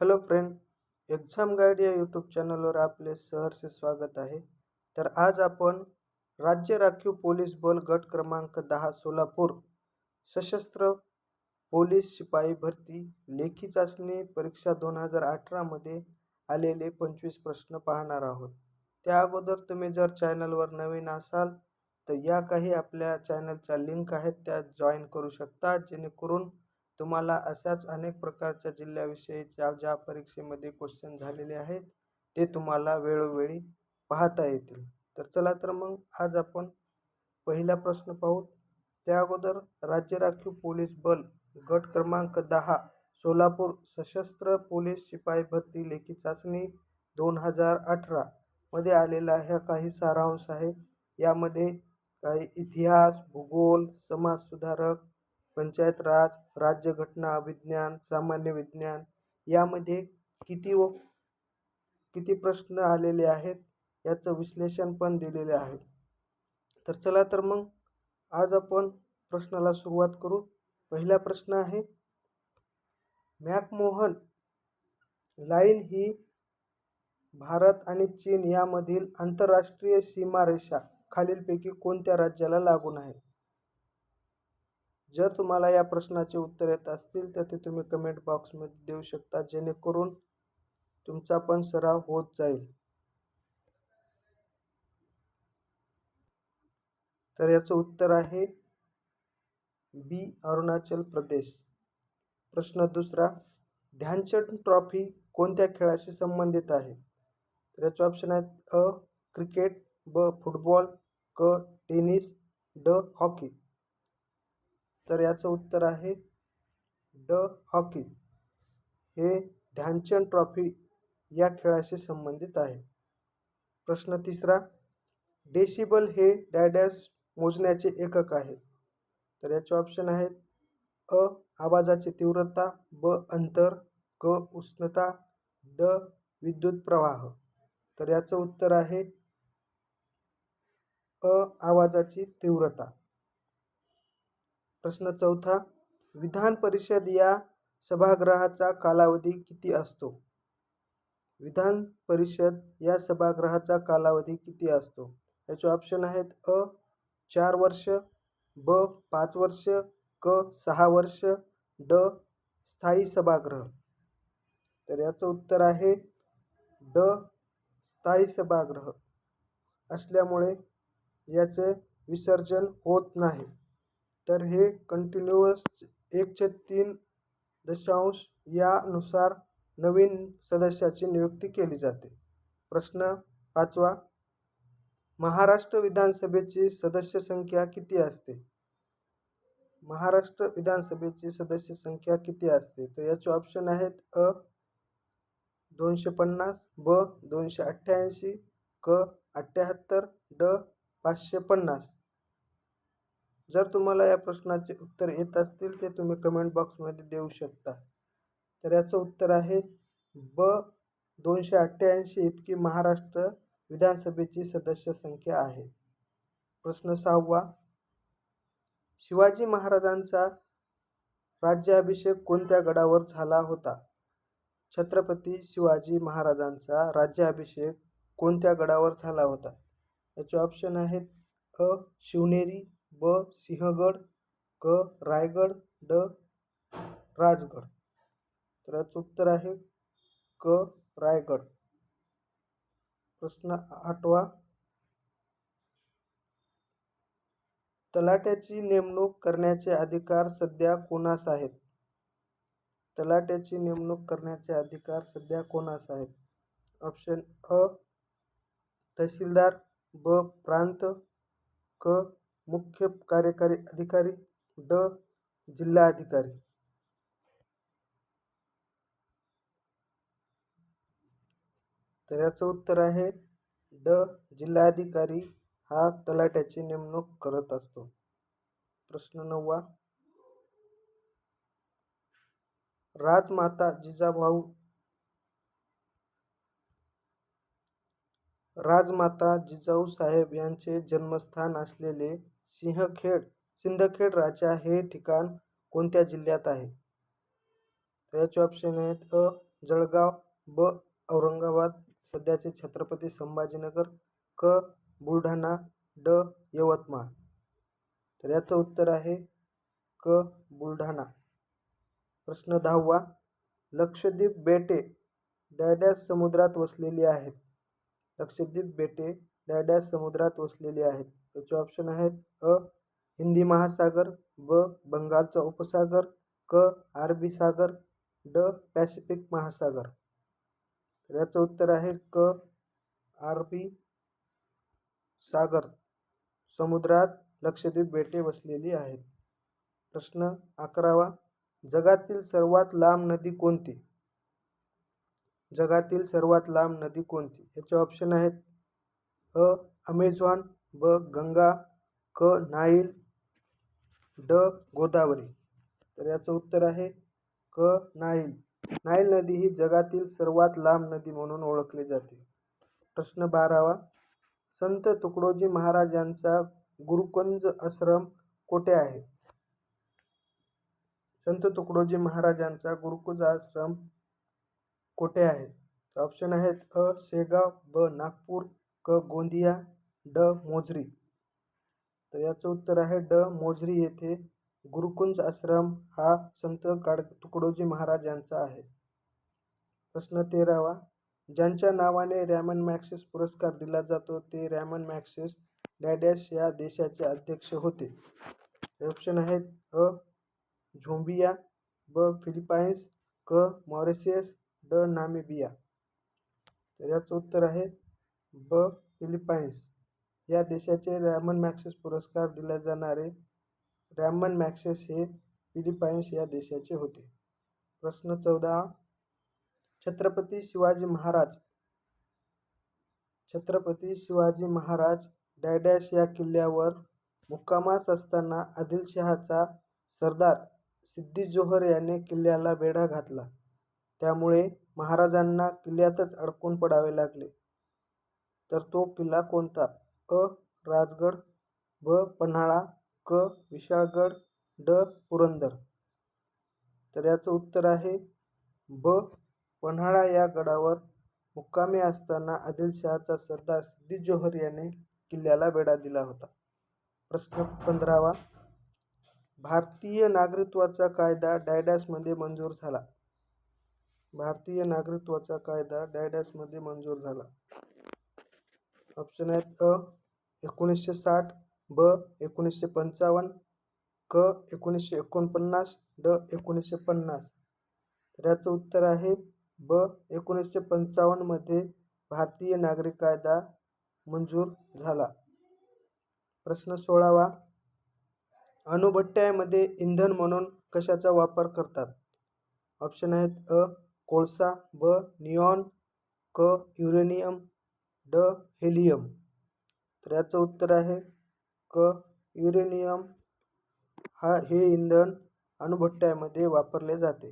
Hello friend exam guide या YouTube चॅनलवर आपले सहर्ष स्वागत आहे. तर आज आपण राज्य राखीव पोलीस बल गट क्रमांक दहा सोलापूर सशस्त्र पोलीस शिपाई भरती लेखी चाचणी परीक्षा दोन हजार अठरामध्ये आलेले पंचवीस प्रश्न पाहणार आहोत. त्या अगोदर तुम्ही जर चॅनलवर नवीन असाल तर या काही आपल्या चॅनलच्या लिंक आहेत त्या जॉईन करू शकता जेणेकरून तुम्हाला अशाच अनेक प्रकारच्या जिल्ह्याविषयीच्या ज्या परीक्षेमध्ये क्वेश्चन झालेले आहेत ते तुम्हाला वेळोवेळी पाहता येतील. तर चला तर मग आज आपण पहिला प्रश्न पाहू. त्या अगोदर राज्य राखीव पोलीस बल गट क्रमांक दहा सोलापूर सशस्त्र पोलीस शिपाई भरती लेखी चाचणी दोन हजार अठरा मध्ये आलेला ह्या काही सारांश आहे. यामध्ये काही इतिहास भूगोल समाजसुधारक पंचायत राज राज्यघटना विज्ञान सामान्य विज्ञान यामध्ये किती व किती प्रश्न आलेले आहेत याचं विश्लेषण पण दिलेले आहे. तर चला तर मग आज आपण प्रश्नाला सुरुवात करू. पहिला प्रश्न आहे मॅकमोहन लाईन ही भारत आणि चीन यामधील आंतरराष्ट्रीय सीमारेषा खालीलपैकी कोणत्या राज्याला लागून आहे? जर तुम्हाला या प्रश्नाचे उत्तर येत असतील तर ते तुम्ही कमेंट बॉक्समध्ये देऊ शकता जेणेकरून तुमचा पण सराव होत जाईल. तर याचं उत्तर आहे बी अरुणाचल प्रदेश. प्रश्न दुसरा ध्यानचंद ट्रॉफी कोणत्या खेळाशी संबंधित आहे? तर याचे ऑप्शन आहेत अ क्रिकेट ब फुटबॉल क टेनिस ड हॉकी. तर याचं उत्तर आहे ड हॉकी. हे ध्यानचंद ट्रॉफी या खेळाशी संबंधित आहे. प्रश्न तिसरा डेसिबल हे डॅडॅस मोजण्याचे एकक आहे. तर याचे ऑप्शन आहेत अ आवाजाची तीव्रता ब अंतर क उष्णता ड विद्युत प्रवाह. तर याचं उत्तर आहे अ आवाजाची तीव्रता. प्रश्न चौथा विधान परिषद या सभागृहाचा कालावधी किती असतो? विधान परिषद या सभागृहाचा कालावधी किती असतो? याचे ऑप्शन आहेत अ चार वर्ष ब पाच वर्ष क सहा वर्ष ड स्थायी सभागृह. तर याचं उत्तर आहे ड स्थायी सभागृह. असल्यामुळे याचे विसर्जन होत नाही. तर हे कंटिन्युअस एकशे तीन दशांश यानुसार नवीन सदस्याची नियुक्ती केली जाते. प्रश्न पाचवा महाराष्ट्र विधानसभेची सदस्य संख्या किती असते? महाराष्ट्र विधानसभेची सदस्य संख्या किती असते? तर याचे ऑप्शन आहेत अ दोनशे पन्नास ब दोनशे अठ्ठ्याऐंशी क अठ्ठ्याहत्तर ड पाचशे पन्नास. जर तुम्हाला या प्रश्नाचे उत्तर येत असतील ते तुम्ही कमेंट बॉक्समध्ये देऊ शकता. तर याचं उत्तर आहे ब दोनशे अठ्ठ्याऐंशी इतकी महाराष्ट्र विधानसभेची सदस्य संख्या आहे. प्रश्न सहावा शिवाजी महाराजांचा राज्याभिषेक कोणत्या गडावर झाला होता? छत्रपती शिवाजी महाराजांचा राज्याभिषेक कोणत्या गडावर झाला होता? याचे ऑप्शन आहेत अ शिवनेरी ब. सिंहगड क. रायगड ड. राजगड. तर याचं उत्तर आहे क. रायगड. प्रश्न आठवा. तलाट्याची नेमणूक करण्याचे अधिकार सध्या कोणास आहेत? तलाट्याची नेमणूक करण्याचे अधिकार सध्या कोणास आहेत? ऑप्शन अ. तहसीलदार ब. प्रांत क. मुख्य कार्यकारी अधिकारी ड. जिल्हाधिकारी. तर याचं उत्तर आहे ड. जिल्हाधिकारी हा तलाट्याची नेमणूक करत असतो. प्रश्न नववा. राजमाता जिजाभाऊ राजमाता जिजाऊ साहेब यांचे जन्मस्थान असलेले सिंहखेड सिंदखेड राजा हे ठिकाण कोणत्या जिल्ह्यात आहे? तर याचे ऑप्शन आहेत अ जळगाव ब औरंगाबाद सध्याचे छत्रपती संभाजीनगर क बुलढाणा ड यवतमाळ. तर याचं उत्तर आहे क बुलढाणा. प्रश्न दहावा लक्षद्वीप बेटे डॅडॅश समुद्रात वसलेली आहेत. लक्षद्वीप बेटे डॅडॅश समुद्रात वसलेली आहेत. याचे ऑप्शन आहेत अ हिंदी महासागर ब बंगालचा उपसागर क अरबी सागर ड पॅसिफिक महासागर. तर याचं उत्तर आहे क अरबी सागर. समुद्रात लक्षद्वीप बेटे वसलेली आहेत. प्रश्न अकरावा जगातील सर्वात लांब नदी कोणती? जगातील सर्वात लांब नदी कोणती? याचे ऑप्शन आहेत अ अमेझॉन ब गंगा क नाईल ड गोदावरी. तर याचं उत्तर आहे क नाईल. नाईल नदी ही जगातील सर्वात लांब नदी म्हणून ओळखली जाते. प्रश्न बारावा. संत तुकडोजी महाराजांचा गुरुकुंज आश्रम कोठे आहे? संत तुकडोजी महाराजांचा गुरुकुंज आश्रम कोठे आहे? ऑप्शन आहेत अ शेगाव ब नागपूर क गोंदिया ड मोझरी तर याचं उत्तर आहे ड मोझरी येथे गुरुकुंज आश्रम हा संत काड तुकडोजी महाराज यांचा आहे. प्रश्न तेरावा. ज्यांच्या नावाने रॅमन मॅक्सेस पुरस्कार दिला जातो ते रॅमन मॅक्सेस डॅडॅश या देशाचे अध्यक्ष होते. ऑप्शन आहेत अ झोंबिया ब फिलिपाईन्स क मॉरिशियस ड नामिबिया. तर याचं उत्तर आहे ब. फिलिपाईन्स. या देशाचे रॅमन मॅक्सेस पुरस्कार दिले जाणारे रॅमन मॅक्सेस हे फिलिपाईन्स या देशाचे होते. प्रश्न चौदा. छत्रपती शिवाजी महाराज. छत्रपती शिवाजी महाराज डॅडॅश या किल्ल्यावर मुक्कामास असताना आदिलशहाचा सरदार सिद्दी जोहर याने किल्ल्याला वेढा घातला. त्यामुळे महाराजांना किल्ल्यातच अडकून पडावे लागले. तर तो किल्ला कोणता? अ. राजगड ब. पन्हाळा क. विशाळगड ड. पुरंदर. तर याचं उत्तर आहे ब. पन्हाळा या गडावर मुक्कामी असताना आदिलशहाचा सरदार सिद्दी जोहर याने किल्ल्याला वेढा दिला होता. प्रश्न पंधरावा. भारतीय नागरिकत्वाचा कायदा डायडॅसमध्ये मंजूर झाला. भारतीय नागरिकत्वाचा कायदा डायडॅसमध्ये मंजूर झाला. ऑप्शन आहेत अ एकोणीसशे साठ ब एकोणीसशे पंचावन्न क एकोणीसशे एकोणपन्नास ड एकोणीसशे पन्नास. तर याचं उत्तर आहे ब एकोणीसशे पंचावन्नमध्ये भारतीय नागरिक कायदा मंजूर झाला. प्रश्न सोळावा. अणुभट्ट्यामध्ये इंधन म्हणून कशाचा वापर करतात? ऑप्शन आहेत अ कोळसा ब निऑन क युरेनियम ड हेलियम. तर याचं उत्तर आहे क युरेनियम. हा हे इंधन अणुभट्ट्यामध्ये वापरले जाते.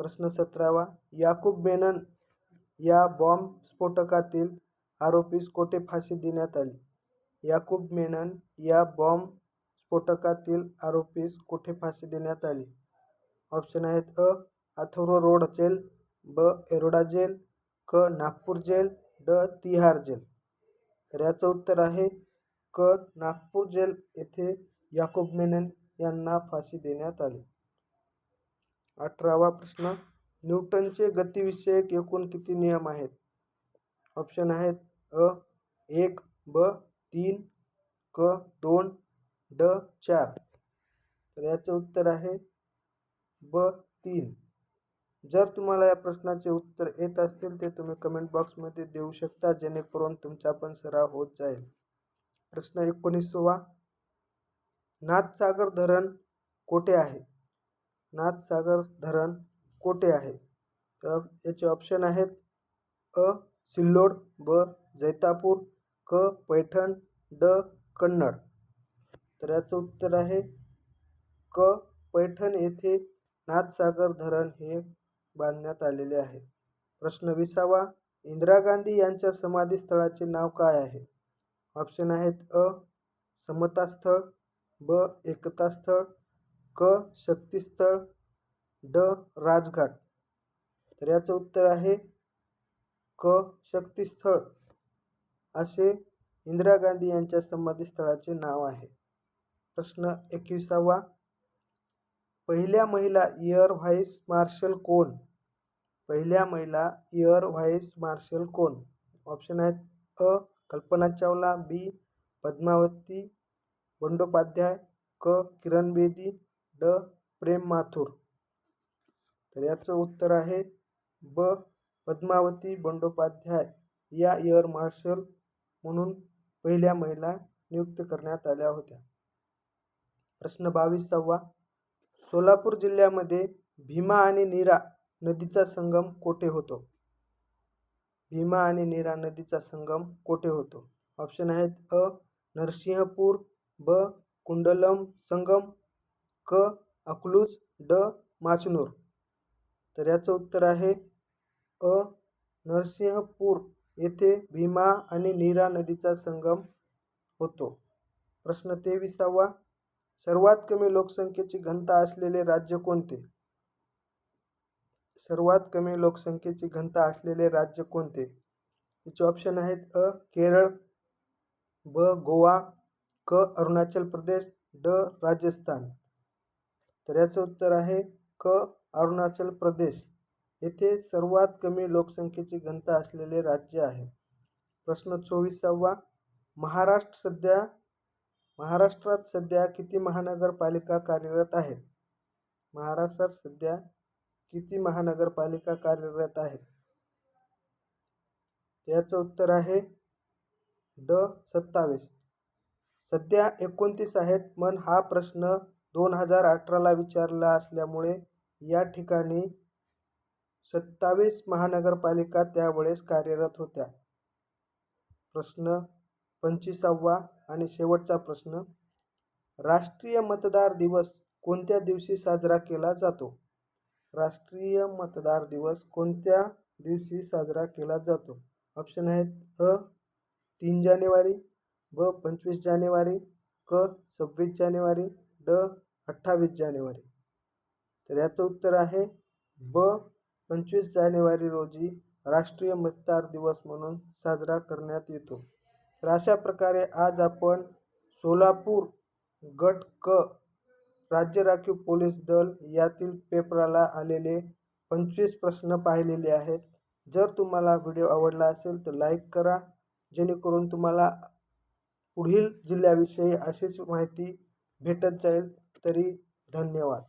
प्रश्न सतरावा याकूब मेनन या बॉम्ब स्फोटकातील आरोपीस कोठे फाशी देण्यात आली? याकूब मेनन या बॉम्ब स्फोटकातील आरोपीस कोठे फाशी देण्यात आली? ऑप्शन आहेत अ अथर्व रोड जेल ब एरोडा जेल क नागपूर जेल ड तिहार जेल. तर याचं उत्तर आहे क नागपूर जेल येथे याकूब मेनन यांना फाशी देण्यात आली. अठरावा प्रश्न न्यूटनचे गतिविषयक एकूण किती नियम आहेत? ऑप्शन आहेत अ एक ब तीन क दोन ड चार. तर याचं उत्तर आहे ब तीन. जर तुम्हाला या प्रश्नाचे उत्तर येत असतील ते तुम्ही कमेंट बॉक्समध्ये देऊ शकता जेणेकरून तुमचा पण सराव होत जाईल. प्रश्न एकोणीसवा. नाथसागर धरण कोठे आहे? नाथसागर धरण कोठे आहे? तर याचे ऑप्शन आहेत अ सिल्लोड ब जैतापूर क पैठण ड कन्नड. तर याचं उत्तर आहे क पैठण येथे नाथसागर धरण हे बांधण्यात आलेले आहे प्रश्न विसावा इंदिरा गांधी यांच्या समाधीस्थळाचे नाव काय आहे? ऑप्शन आहेत अ समतास्थळ ब एकतास्थळ क शक्तीस्थळ ड राजघाट. तर याचं उत्तर आहे क शक्तीस्थळ. असे इंदिरा गांधी यांच्या समाधीस्थळाचे नाव आहे. प्रश्न एकविसावा पहिल्या महिला एअर व्हाईस मार्शल कोण? पहिल्या महिला एअर व्हाईस मार्शल कोण? ऑप्शन आहेत अ. कल्पना चावला बी. पद्मावती बंडोपाध्याय क. किरण बेदी ड. प्रेम माथुर. तर याचं उत्तर आहे ब. पद्मावती बंडोपाध्याय या एअर मार्शल म्हणून पहिल्या महिला नियुक्त करण्यात आल्या होत्या. प्रश्न बावीसावा सोलापूर जिल्ह्यामध्ये भीमा आणि नीरा नदीचा संगम कोठे होतो? भीमा आणि नीरा नदीचा संगम कोठे होतो? ऑप्शन आहेत अ नरसिंहपूर ब कुंडलम संगम क अकलूज ड माचनूर. तर याचं उत्तर आहे अ नरसिंहपूर. येथे भीमा आणि नीरा नदीचा संगम होतो. प्रश्न तेविसावा. सर्वात कमी लोकसंख्येची घनता असलेले राज्य कोणते? सर्वात कमी लोकसंख्येची घनता असलेले राज्य कोणते? याचे ऑप्शन आहेत अ केरळ ब गोवा क अरुणाचल प्रदेश ड राजस्थान. तर याचं उत्तर आहे क अरुणाचल प्रदेश. येथे सर्वात कमी लोकसंख्येची घनता असलेले राज्य आहे. प्रश्न चोवीसावा. महाराष्ट्र सध्या महाराष्ट्रात सध्या किती महानगरपालिका कार्यरत आहेत? महाराष्ट्रात सध्या किती महानगरपालिका कार्यरत आहेत? याचं उत्तर आहे ड सत्तावीस. सध्या एकोणतीस आहेत पण हा प्रश्न दोन हजार अठराला विचारला असल्यामुळे या ठिकाणी सत्तावीस महानगरपालिका त्यावेळेस कार्यरत होत्या. प्रश्न पंचवीसावा आणि शेवटचा प्रश्न राष्ट्रीय मतदार दिवस कोणत्या दिवशी साजरा केला जातो? राष्ट्रीय मतदार दिवस कोणत्या दिवशी साजरा केला जातो? ऑप्शन आहेत अ तीन जानेवारी ब पंचवीस जानेवारी क सव्वीस जानेवारी ड अठ्ठावीस जानेवारी. तर याचं उत्तर आहे ब पंचवीस जानेवारी रोजी राष्ट्रीय मतदार दिवस म्हणून साजरा करण्यात येतो. तर अशा प्रकारे आज आपण सोलापूर गट क राज्य राखीव पोलीस दल यातील पेपराला आलेले पंचवीस प्रश्न पाहिलेले आहेत. जर तुम्हाला व्हिडिओ आवडला असेल तर लाईक करा जेणेकरून तुम्हाला पुढील जिल्ह्याविषयी अशीच माहिती भेटत जाईल. तरी धन्यवाद.